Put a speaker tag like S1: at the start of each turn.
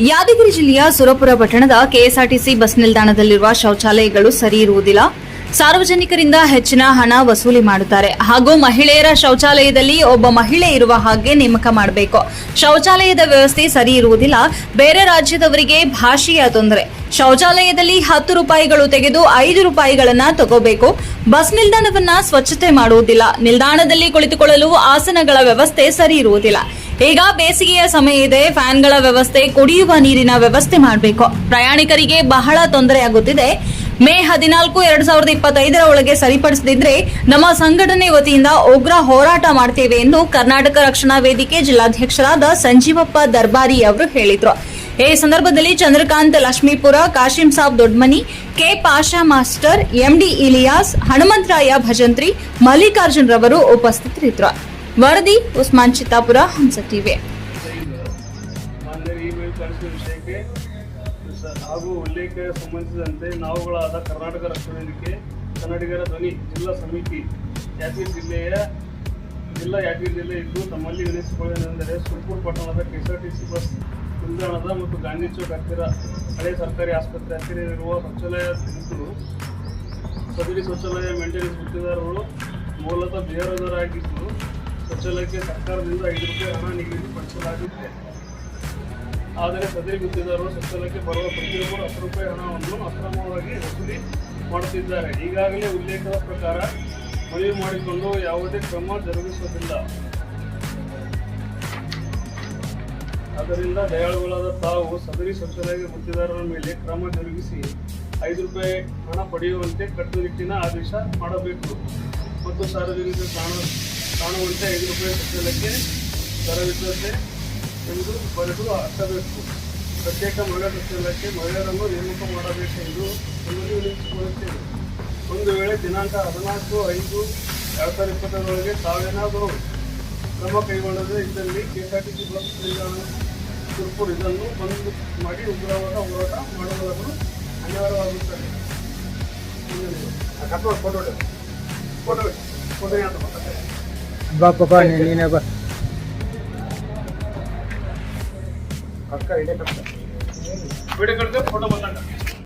S1: ಯಾದಗಿರಿ ಜಿಲ್ಲೆಯ ಸುರಪುರ ಪಟ್ಟಣದ KSRTC bus ನಿಲ್ದಾಣದಲ್ಲಿರುವ ಶೌಚಾಲಯಗಳು ಸರಿ ಇರುವುದಿಲ್ಲ. ಸಾರ್ವಜನಿಕರಿಂದ ಹೆಚ್ಚಿನ ಹಣ ವಸೂಲಿ ಮಾಡುತ್ತಾರೆ. ಹಾಗೂ ಮಹಿಳೆಯರ ಶೌಚಾಲಯದಲ್ಲಿ ಒಬ್ಬ ಮಹಿಳೆ ಇರುವ ಹಾಗೆ ನೇಮಕ ಮಾಡಬೇಕು. ಶೌಚಾಲಯದ ವ್ಯವಸ್ಥೆ ಸರಿ ಇರುವುದಿಲ್ಲ. ಬೇರೆ ರಾಜ್ಯದವರಿಗೆ ಭಾಷೆಯ ತೊಂದರೆ. ಶೌಚಾಲಯದಲ್ಲಿ ಹತ್ತು ರೂಪಾಯಿಗಳು ತೆಗೆದು ಐದು ರೂಪಾಯಿಗಳನ್ನ ತಗೋಬೇಕು. ಬಸ್ ನಿಲ್ದಾಣವನ್ನ ಸ್ವಚ್ಛತೆ ಮಾಡುವುದಿಲ್ಲ. ನಿಲ್ದಾಣದಲ್ಲಿ ಕುಳಿತುಕೊಳ್ಳಲು ಆಸನಗಳ ವ್ಯವಸ್ಥೆ ಸರಿ ಇರುವುದಿಲ್ಲ. ಈಗ ಬೇಸಿಗೆಯ ಸಮಯ ಇದೆ. ಫ್ಯಾನ್ಗಳ ವ್ಯವಸ್ಥೆ, ಕುಡಿಯುವ ನೀರಿನ ವ್ಯವಸ್ಥೆ ಮಾಡಬೇಕು. ಪ್ರಯಾಣಿಕರಿಗೆ ಬಹಳ ತೊಂದರೆ ಆಗುತ್ತಿದೆ. ಮೇ ಹದಿನಾಲ್ಕು, ಎರಡ್ ಸಾವಿರದ ಇಪ್ಪತ್ತೈದರ ಒಳಗೆ ಸರಿಪಡಿಸದಿದ್ರೆ ನಮ್ಮ ಸಂಘಟನೆ ವತಿಯಿಂದ ಉಗ್ರ ಹೋರಾಟ ಮಾಡ್ತೇವೆ ಎಂದು ಕರ್ನಾಟಕ ರಕ್ಷಣಾ ವೇದಿಕೆ ಜಿಲ್ಲಾಧ್ಯಕ್ಷರಾದ ಸಂಜೀವಪ್ಪ ದರ್ಬಾರಿ ಅವರು ಹೇಳಿದ್ರು. ಈ ಸಂದರ್ಭದಲ್ಲಿ Chandrakant Lakshmipura, Kashim Sab Dodmani, K Pasha master MD Ilyas, Hanumantharaya Bhajantri, Mallikarjun ರವರು ಉಪಸ್ಥಿತರಿದ್ದರು. ವರದಿ, ಉಸ್ಮಾನ್ ಚಿತ್ತಾಪುರ ಹಂಸ ಟಿವಿ.
S2: ಹಾಗೂ ಉಲ್ಲೇಖ ಸಂಬಂಧಿಸಿದಂತೆ ನಾವುಗಳಾದ ಕರ್ನಾಟಕ ರಕ್ಷಣಾ ವೇದಿಕೆ, ಕನ್ನಡಿಗರ ಧ್ವನಿ ಜಿಲ್ಲಾ ಸಮಿತಿ, ಯಾದಗಿರಿ ಜಿಲ್ಲೆಯ, ಜಿಲ್ಲಾ ಯಾದಗಿರಿ ಜಿಲ್ಲೆ ಇದ್ದು ತಮ್ಮಲ್ಲಿ ವಿನಿಸಿಕೊಳ್ಳುವುದೆಂದರೆ ಸುರ್ಪುರ್ ಪಟ್ಟಣದ ಕೆಎಸ್ಆರ್ಟಿಸಿ ಬಸ್ ನಿಲ್ದಾಣದ ಮತ್ತು ಗಾಂಧಿ ಚೌಕ್ ಹತ್ತಿರ ಹಳೆ ಸರ್ಕಾರಿ ಆಸ್ಪತ್ರೆ ಹತ್ತಿರ ಇರುವ ಶೌಚಾಲಯ ಇದ್ದು ಸದರಿ ಶೌಚಾಲಯ ಮೇಂಟೆನೆನ್ಸ್ ಗುತ್ತಿದಾರರು ಮೂಲತಃ ಬೇರೋದರಾಗಿದ್ದು ಶೌಚಾಲಯಕ್ಕೆ ಸರ್ಕಾರದಿಂದ ಐದು ರೂಪಾಯಿ ಹಣ ನಿಗದಿಪಡಿಸಲಾಗಿದೆ ಆದರೆ ಸದರಿ ಗುತ್ತಿಗೆದಾರರು ಶೌಚಾಲಯಕ್ಕೆ ಬರುವ ಪ್ರತಿಯೊಬ್ಬರು ಹತ್ತು ರೂಪಾಯಿ ಹಣವನ್ನು ಅಕ್ರಮವಾಗಿ ವಸೂಲಿ ಮಾಡುತ್ತಿದ್ದಾರೆ. ಈಗಾಗಲೇ ಉಲ್ಲೇಖದ ಪ್ರಕಾರ ಮನವಿ ಮಾಡಿಕೊಂಡು ಯಾವುದೇ ಕ್ರಮ ಜರುಗಿಸುವುದಿಲ್ಲ. ಅದರಿಂದ ದಯಾಳುಗಳಾದ ತಾವು ಸದರಿ ಶೌಚಾಲಯ ಗುತ್ತಿದಾರರ ಮೇಲೆ ಕ್ರಮ ಜರುಗಿಸಿ ಐದು ರೂಪಾಯಿ ಹಣ ಪಡೆಯುವಂತೆ ಕಟ್ಟುನಿಟ್ಟಿನ ಆದೇಶ ಮಾಡಬೇಕು. ಮತ್ತು ಸಾರ್ವಜನಿಕ ಕಾಣ ಕಾಣುವಂತೆ ಐದು ರೂಪಾಯಿ ಶೌಚಾಲಯಕ್ಕೆ ದರವಿದ್ದತೆ ಎಂದು ಬರೆದು ಹಾಕಬೇಕು ಪ್ರತ್ಯೇಕ ಮಹಿಳಾ ಶೌಚಾಲಯಕ್ಕೆ ಮಹಿಳೆಯರನ್ನು ನೇಮಕ ಮಾಡಬೇಕೆಂದು ವಿನಂತಿಸಿಕೊಳ್ಳುತ್ತೇವೆ ಒಂದು ವೇಳೆ ದಿನಾಂಕ ಹದಿನಾಲ್ಕು ಐದು ಎರಡು ಸಾವಿರದ ಇಪ್ಪತ್ತರೊಳಗೆ ತಾವೇನಾದರೂ ಕ್ರಮ ಕೈಗೊಳ್ಳದೆ ಇದರಲ್ಲಿ ಕೆಎಸ್ಆರ್ಟಿಸಿ ಬಸ್ ನಿಲ್ದಾಣ ತುರ್ಪುರ್ ಇದನ್ನು ಬಂದ್ ಮಾಡಿ ಉಗ್ರವಾದ ಹೋರಾಟ ಮಾಡುವುದನ್ನು ಅನಿವಾರ್ಯವಾಗುತ್ತದೆ. ಫೋಟೋ ಫೋಟೋ ಫೋಟೋ
S3: ಬಾ ನೀನೆ ಬಾ.
S2: ವಿಡಿಯೋ ಕಳಿದ್ರೆ ಫೋಟೋ ಬಂದಾಗ.